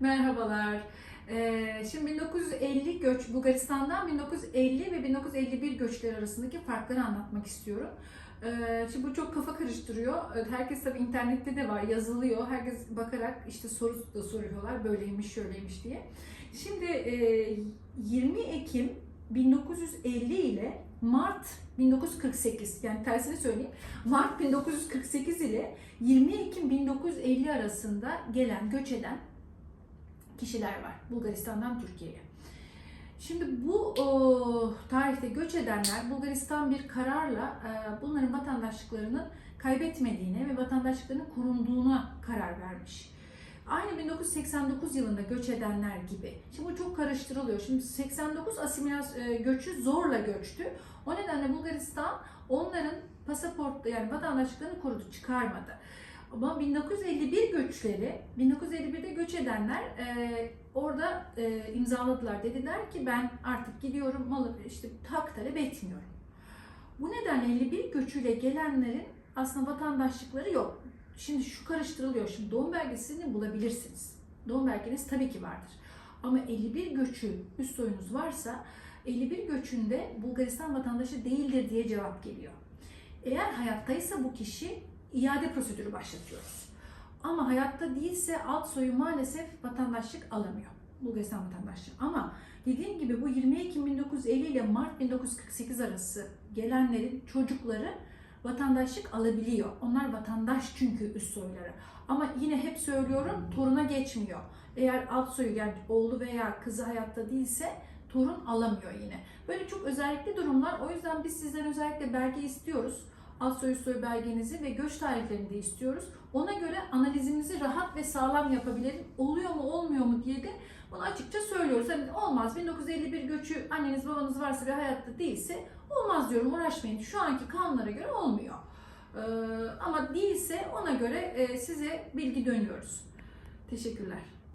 Merhabalar. Ee, şimdi 1950 göç Bulgaristan'dan 1950 ve 1951 göçleri arasındaki farkları anlatmak istiyorum. Ee, şimdi bu çok kafa karıştırıyor. Ee, Herkes tabii internette de var, yazılıyor. Herkes bakarak işte soru da soruyorlar, böyleymiş, şöyleymiş diye. Şimdi e, 20 Ekim 1950 ile Mart 1948 yani tersini söyleyeyim. Mart 1948 ile 20 Ekim 1950 arasında gelen, göç eden kişiler var Bulgaristan'dan Türkiye'ye. Şimdi bu o, tarihte göç edenler Bulgaristan bir kararla e, bunların vatandaşlıklarını kaybetmediğine ve vatandaşlıklarının korunduğuna karar vermiş. Aynı 1989 yılında göç edenler gibi. Şimdi bu çok karıştırılıyor. Şimdi 89 asimilasyon e, göçü zorla göçtü. O nedenle Bulgaristan onların pasaport yani vatandaşlıklarını korudu, çıkarmadı. Ama 1951 göçleri, 1951'de göç edenler e, orada e, imzaladılar. Dediler ki ben artık gidiyorum, malı işte hak talep etmiyorum. Bu nedenle 51 göçüyle gelenlerin aslında vatandaşlıkları yok. Şimdi şu karıştırılıyor. Şimdi doğum belgesini bulabilirsiniz. Doğum belgeniz tabii ki vardır. Ama 51 göçü üst soyunuz varsa 51 göçünde Bulgaristan vatandaşı değildir diye cevap geliyor. Eğer hayattaysa bu kişi iade prosedürü başlatıyoruz. Ama hayatta değilse alt soyu maalesef vatandaşlık alamıyor. Bulgaristan vatandaşlığı. Ama dediğim gibi bu 20 Ekim 1950 ile Mart 1948 arası gelenlerin çocukları vatandaşlık alabiliyor. Onlar vatandaş çünkü üst soyları. Ama yine hep söylüyorum toruna geçmiyor. Eğer alt soyu yani oğlu veya kızı hayatta değilse torun alamıyor yine. Böyle çok özellikli durumlar. O yüzden biz sizden özellikle belge istiyoruz. Alt soy soy belgenizi ve göç tarihlerini de istiyoruz. Ona göre analizimizi rahat ve sağlam yapabilirim. Oluyor mu olmuyor mu diye de bunu açıkça söylüyoruz. Hani olmaz 1951 göçü anneniz babanız varsa ve hayatta değilse olmaz diyorum uğraşmayın. Şu anki kanunlara göre olmuyor. Ee, ama değilse ona göre e, size bilgi dönüyoruz. Teşekkürler.